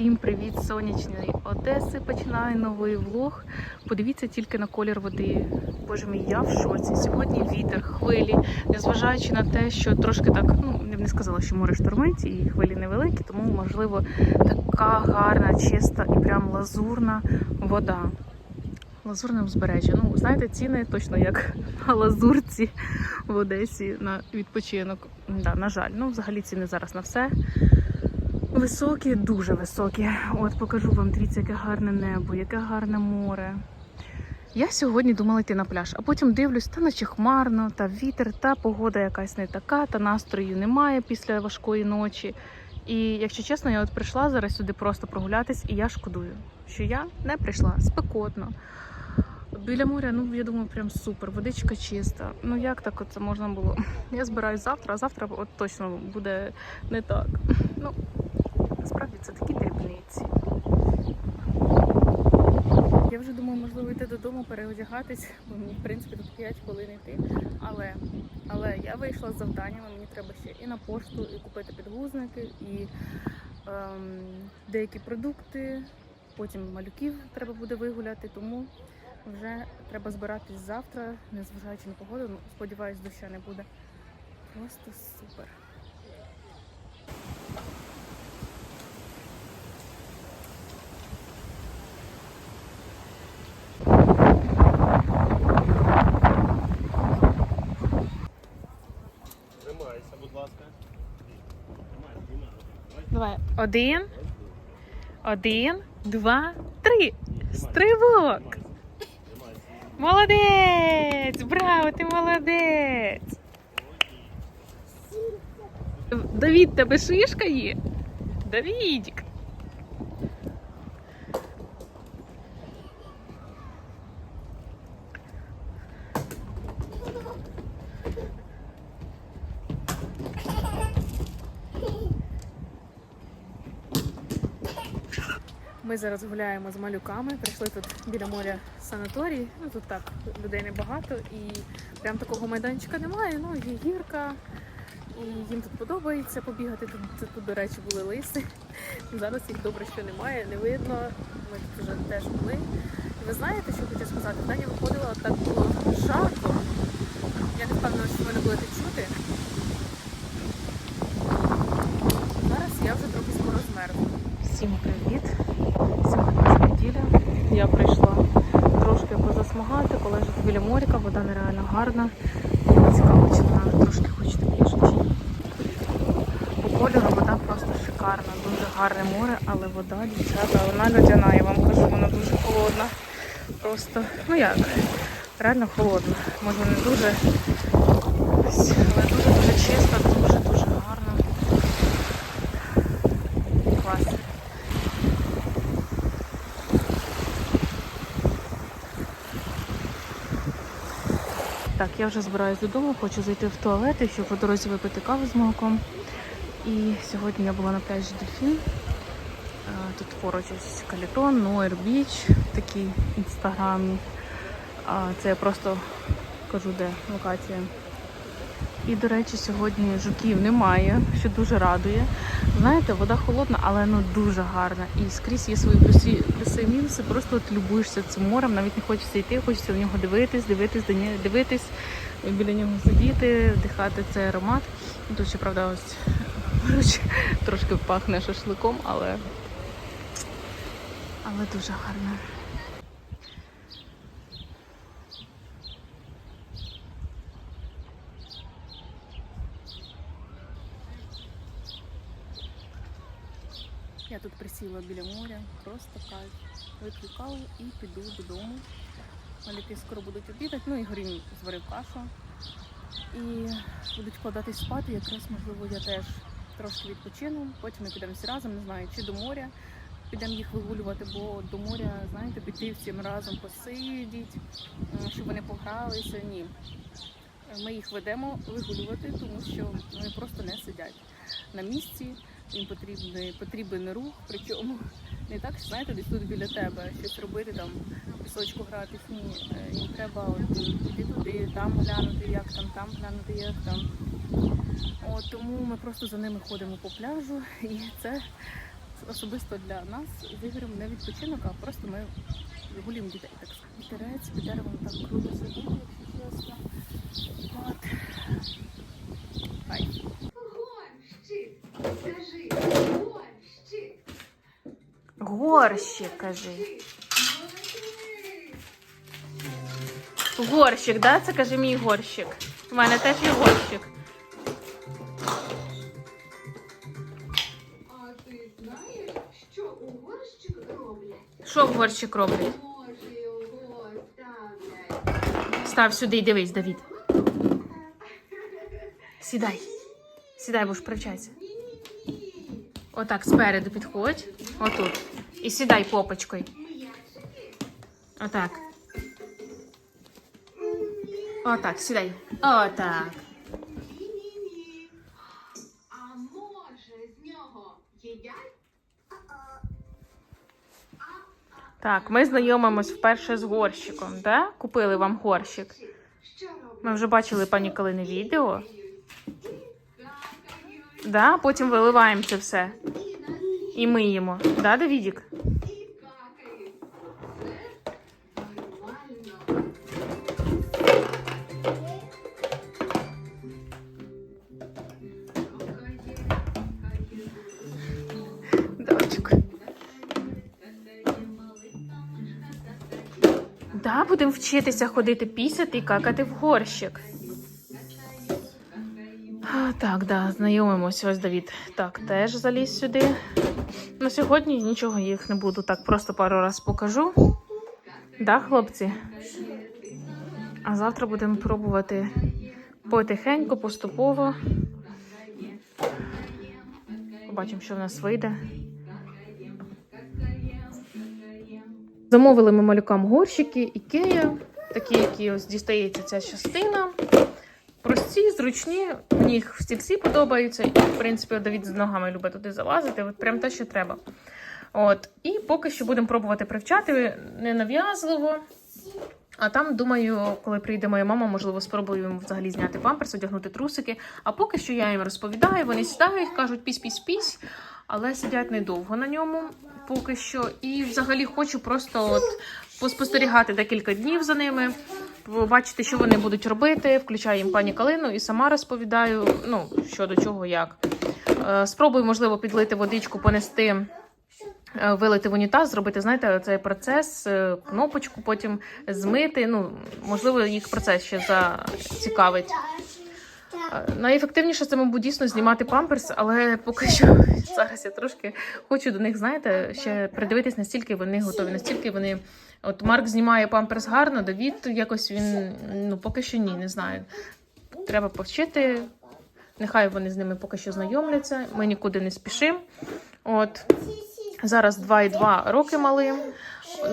Всім привіт сонячної Одеси. Починаю новий влог. Подивіться тільки на колір води. Боже мій, я в шоці. Сьогодні вітер, хвилі, незважаючи на те, що трошки так, ну я б не сказала, що море штормить і хвилі невеликі, тому можливо така гарна, чиста і прям лазурна вода. Лазурне узбережжя. Ну, знаєте, ціни точно як на лазурці в Одесі на відпочинок. Да, на жаль, ну взагалі ціни зараз на все. Високі, дуже високі. От покажу вам, дивіться, яке гарне небо, яке гарне море. Я сьогодні думала йти на пляж, а потім дивлюсь, та наче хмарно, та вітер, та погода якась не така, та настрою немає після важкої ночі. І якщо чесно, я от прийшла зараз сюди просто прогулятись, і я шкодую, що я не прийшла спекотно. Біля моря, ну я думаю, прям супер, водичка чиста. Ну як так це можна було? Я збираюсь завтра, а завтра от точно буде не так. Ну, Насправді це такі дрібниці. Я вже думаю, можливо, йти додому, переодягатись, бо мені, в принципі, тут 5 хвилин йти. Але, але я вийшла з завданнями, мені треба ще і на пошту, і купити підгузники, і ем, деякі продукти, потім малюків треба буде вигуляти, тому вже треба збиратись завтра, незважаючи на погоду. Ну, сподіваюсь, дощу не буде. Просто супер. Один, один, два, три. Стрибок. Молодець! Браво, ти молодець! Давід, тебе шишка є? Давідік. Ми зараз гуляємо з малюками. Прийшли тут біля моря санаторій. Ну тут так людей небагато і прям такого майданчика немає. Ну є гірка, і їм тут подобається побігати. Тут, тут, тут, до речі, були лиси. Зараз їх добре, що немає, не видно. Ми тут вже теж були. І ви знаєте, що хочу сказати? Я виходила, так було жарко. Я не впевнена, що ви мене будете чути. Зараз я вже трохи скоро змерзну. Всім привіт! Я прийшла трошки позасмагати, полежати біля моряка, вода нереально гарна. Цікаво, чи вона трошки хоч тепліше, чи ні. По кольору вода просто шикарна, дуже гарне море, але вода, дівчата, вона льодяна, я вам кажу, вона дуже холодна. Просто, ну як, реально холодна. Може не дуже, але дуже-дуже чиста, дуже-дуже гарна. Клас. Так, я вже збираюсь додому, хочу зайти в туалет, щоб по дорозі випити каву з молоком. І сьогодні я була на пляжі Дельфін. Е, Тут поруч ось Калітон, Нойер Біч, такий інстаграмний. Це я просто кажу, де локація. І, до речі, сьогодні жуків немає, що дуже радує. Знаєте, вода холодна, але ну дуже гарна. І скрізь є свої плюси, плюси і мінуси. Просто от любуєшся цим морем, навіть не хочеться йти, хочеться в нього дивитись, дивитись, дивитись, біля нього сидіти, вдихати цей аромат. Тут ще, правда, ось трошки пахне шашликом, але, але дуже гарно. Я тут присіла біля моря, просто кайф. Вип'ю і піду додому. Малюки скоро будуть обідати, ну і горім зварив кашу. І будуть вкладатись спати, якраз можливо я теж трошки відпочину. Потім ми підемо всі разом, не знаю, чи до моря. Підемо їх вигулювати, бо до моря, знаєте, піти всім разом посидіть, щоб вони погралися. Ні. Ми їх ведемо вигулювати, тому що вони просто не сидять на місці. Їм потрібний, потрібен рух, причому не так, що знаєте, десь тут біля тебе щось робити, там пісочку гратись. Ні, Е, їм треба піти туди, там глянути, як там, там глянути, як там. От, тому ми просто за ними ходимо по пляжу, і це, особисто для нас Ігорем не відпочинок, а просто ми вигулюємо дітей. Так. Вітерець під деревом так круто сидіти, якщо чесно. От. Хай. Горщик, скажи, горщик, Горщик, кажи. Горщик, да? Це каже мій горщик. У мене теж є горщик. А ти знаєш, що у горщик роблять? Що в горщик роблять? Може, його ставлять. Став сюди, і дивись, Давід. Сідай. Сідай, будеш привчатися. Ні-ні-ні. Отак, спереду підходь. Отут. І сідай попочкою. Отак. Отак, сідай. Отак. А може з нього їдять? Так, ми знайомимось вперше з горщиком, да? Купили вам горщик. Ми вже бачили пані Калини відео. Да? Потім виливаємо це все і і миємо. Да, Давідік? Будемо вчитися ходити пісяти і какати в горщик. Так, да, знайомимося. Ось Давід. Так, теж заліз сюди. Ну, сьогодні нічого їх не буду. Так, просто пару раз покажу. Да, хлопці? А завтра будемо пробувати потихеньку, поступово. Побачимо, що в нас вийде. Замовили ми малюкам горщики Ікея, такі, які ось дістається ця частина. Прості, зручні, мені їх в стільці подобаються. І, в принципі, Давід з ногами любить туди залазити. От прям те, що треба. От. І поки що будемо пробувати привчати ненав'язливо. А там, думаю, коли прийде моя мама, можливо, спробую взагалі зняти памперс, одягнути трусики. А поки що я їм розповідаю, вони сідають, кажуть пісь-пісь-пісь, але сидять недовго на ньому поки що. І взагалі хочу просто от поспостерігати декілька днів за ними, побачити, що вони будуть робити. Включаю їм пані Калину і сама розповідаю, ну, що до чого, як. Е, Спробую, можливо, підлити водичку, понести. е, Вилити в унітаз, зробити, знаєте, цей процес, е, кнопочку потім змити. Ну, можливо, їх процес ще зацікавить. Найефективніше це, мабуть, дійсно знімати памперс, але поки що зараз я трошки хочу до них, знаєте, ще придивитись, настільки вони готові, настільки вони. От Марк знімає памперс гарно, Давід якось він ну поки що ні, не знаю. Треба повчити. Нехай вони з ними поки що знайомляться. Ми нікуди не спішимо. От зараз 2,2 роки малим.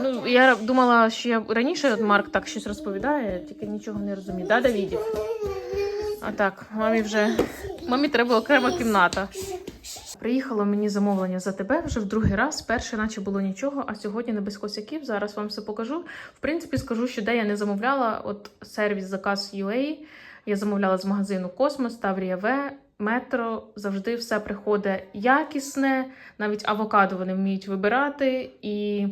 Ну, я думала, що я раніше от Марк так щось розповідає, тільки нічого не розумію. Да, Давідік? А так, мамі вже мамі треба окрема кімната. Приїхало мені замовлення за тебе вже в другий раз. Перше, наче було нічого, а сьогодні не без косяків. Зараз вам все покажу. В принципі, скажу, що де я не замовляла. От сервіс заказ UA. Я замовляла з магазину Космос, Таврія В, Метро. Завжди все приходить якісне, навіть авокадо вони вміють вибирати і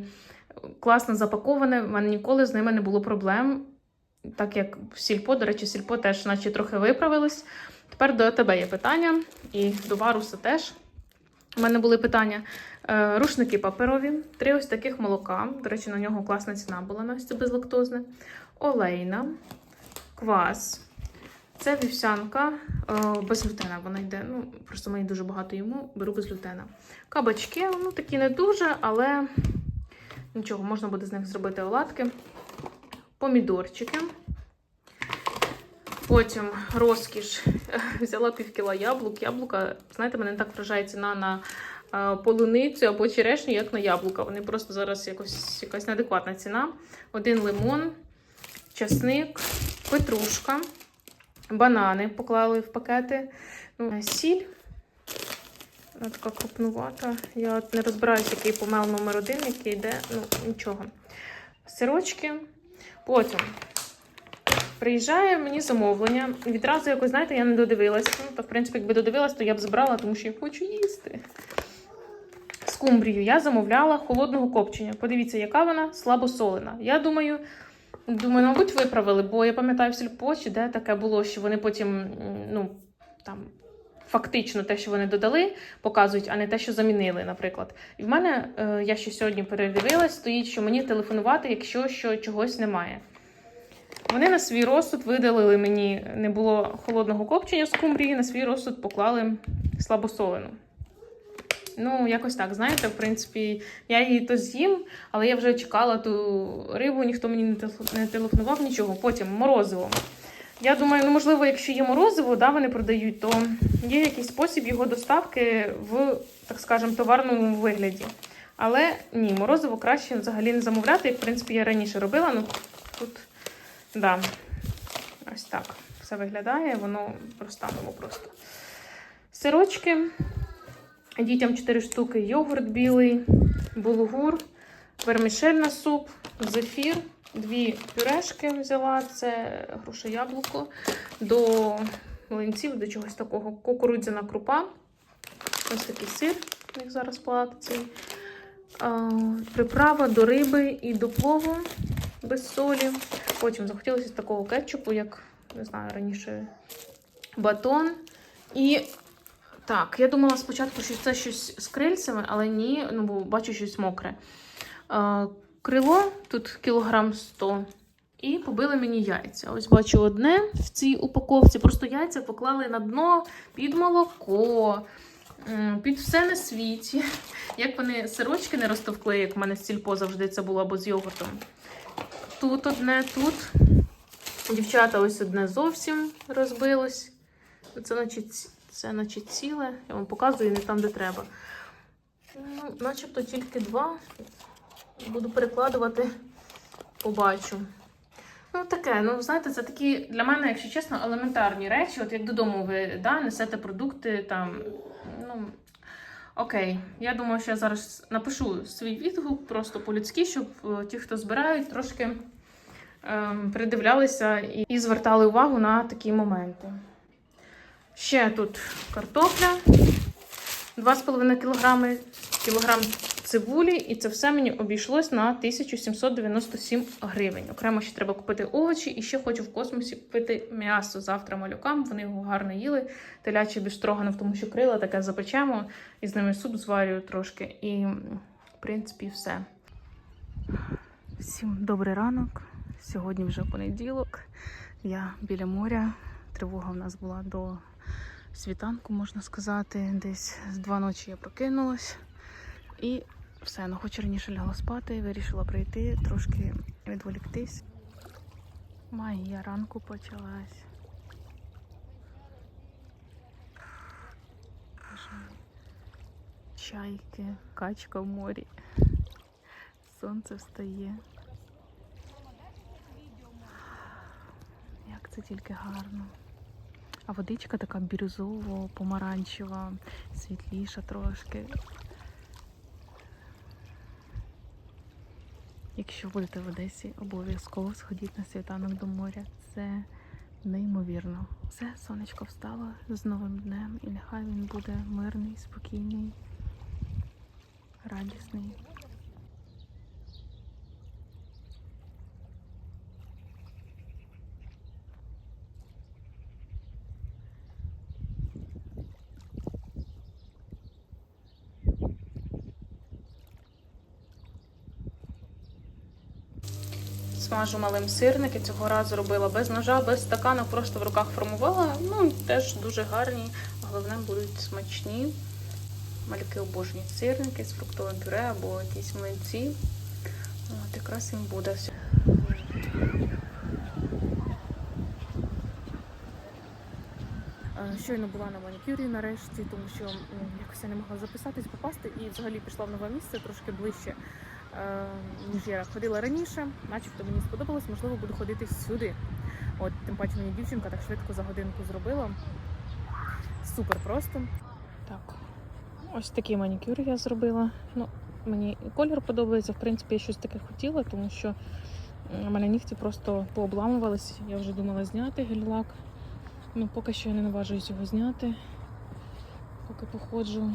класно запаковане. У мене ніколи з ними не було проблем. Так як сільпо, до речі, сільпо теж наче трохи виправилось. Тепер до тебе є питання, і до Варуса теж. У мене були питання. Е, Рушники паперові, три ось таких молока. До речі, на нього класна ціна була на безлактозне. Олейна, квас. Це вівсянка е, без глютена. Вона йде. Ну, просто її дуже багато їмо, беру без глютена. Кабачки, ну такі не дуже, але нічого, можна буде з них зробити оладки. Помідорчики. Потім розкіш. Взяла пів кіла яблук. Яблука, знаєте, мене не так вражає ціна на е, полуницю або черешню, як на яблука. Вони просто зараз якось якась неадекватна ціна. Один лимон, часник, петрушка, банани поклали в пакети, ну, сіль. Вона така крупнувата. Я не розбираюся, який помел номер один, який йде. Ну, нічого. Сирочки. Потім приїжджає мені замовлення. Відразу якось, знаєте, я не додивилась. Ну, то, в принципі, якби додивилась, то я б забрала, тому що я хочу їсти. скумбрію я замовляла холодного копчення. Подивіться, яка вона слабосолена. Я думаю, думаю, мабуть, виправили, бо я пам'ятаю в сільпо, де таке було, що вони потім, ну, там. Фактично те, що вони додали, показують, а не те, що замінили, наприклад. І в мене е, я ще сьогодні передивилась, стоїть, що мені телефонувати, якщо що чогось немає. Вони на свій розсуд видалили мені не було холодного копчення з кумбрії, на свій розсуд поклали слабосолену. Ну, якось так, знаєте, в принципі, я її то з'їм, але я вже чекала ту рибу, ніхто мені не телефонував, нічого. Потім морозиво. Я думаю, ну можливо, якщо є морозиво, да, вони продають, то є якийсь спосіб його доставки в, так скажемо, товарному вигляді. Але ні, морозиво краще взагалі не замовляти, як в принципі я раніше робила. Ну тут да, ось так все виглядає, воно простануло просто. Сирочки. Дітям 4 штуки, йогурт білий, булгур, вермішель на суп, зефір, дві пюрешки взяла, це груша яблуко, до млинців, до чогось такого, кукурудзяна крупа, ось такий сир, як зараз платиться. Приправа до риби і до плову без солі. Потім захотілося такого кетчупу, як не знаю, раніше батон. І так, я думала спочатку, що це щось з крильцями, але ні, ну бо бачу щось мокре. Крило тут кілограм 100. І побили мені яйця. Ось бачу одне в цій упаковці. Просто яйця поклали на дно під молоко, під все на світі. Як вони сирочки не розтовкли, як в мене з сільпо завжди це було або з йогуртом. Тут одне, тут. Дівчата, ось одне зовсім розбилось. Це наче, це наче ціле. Я вам показую не там, де треба. Ну, начебто тільки два. Буду перекладувати, побачу. Ну, таке, ну, знаєте, це такі для мене, якщо чесно, елементарні речі. От як додому ви да, несете продукти там. Ну, окей. Я думаю, що я зараз напишу свій відгук просто по-людськи, щоб е, ті, хто збирають, трошки ем, придивлялися і, і звертали увагу на такі моменти. Ще тут картопля 2,5 кг, кілограм цибулі, і це все мені обійшлось на 1797 гривень. Окремо ще треба купити овочі, і ще хочу в космосі купити м'ясо завтра малюкам. Вони його гарно їли. Телячий бістроганов, тому що крила таке запечемо, і з ними суп зварюю трошки. І, в принципі, все. Всім добрий ранок. Сьогодні вже понеділок. Я біля моря. Тривога в нас була до світанку, можна сказати. Десь з два ночі я прокинулась. І все, ну хоч раніше лягла спати, вирішила прийти, трошки відволіктись. Магія ранку почалась. Чайки, качка в морі. Сонце встає. Як це тільки гарно. А водичка така бірюзово, помаранчева, світліша трошки. Якщо будете в Одесі, обов'язково сходіть на світанок до моря. Це неймовірно. Все, сонечко встало з новим днем, і нехай він буде мирний, спокійний, радісний. Смажу малим сирники. Цього разу робила без ножа, без стакана, просто в руках формувала. Ну, теж дуже гарні. Головне, будуть смачні. Малюки обожнюють сирники з фруктовим пюре або якісь млинці. От якраз їм буде. Е, Щойно була на манікюрі нарешті, тому що якось я не могла записатись, попасти і взагалі пішла в нове місце трошки ближче, е, я ходила раніше. Начебто мені сподобалось, можливо, буду ходити сюди. От, тим паче мені дівчинка так швидко за годинку зробила. Супер просто. Так, ось такий манікюр я зробила. Ну, мені колір подобається. В принципі, я щось таке хотіла, тому що у мене нігті просто пообламувались. Я вже думала зняти гель-лак. Ну, поки що я не наважуюсь його зняти. Поки походжу.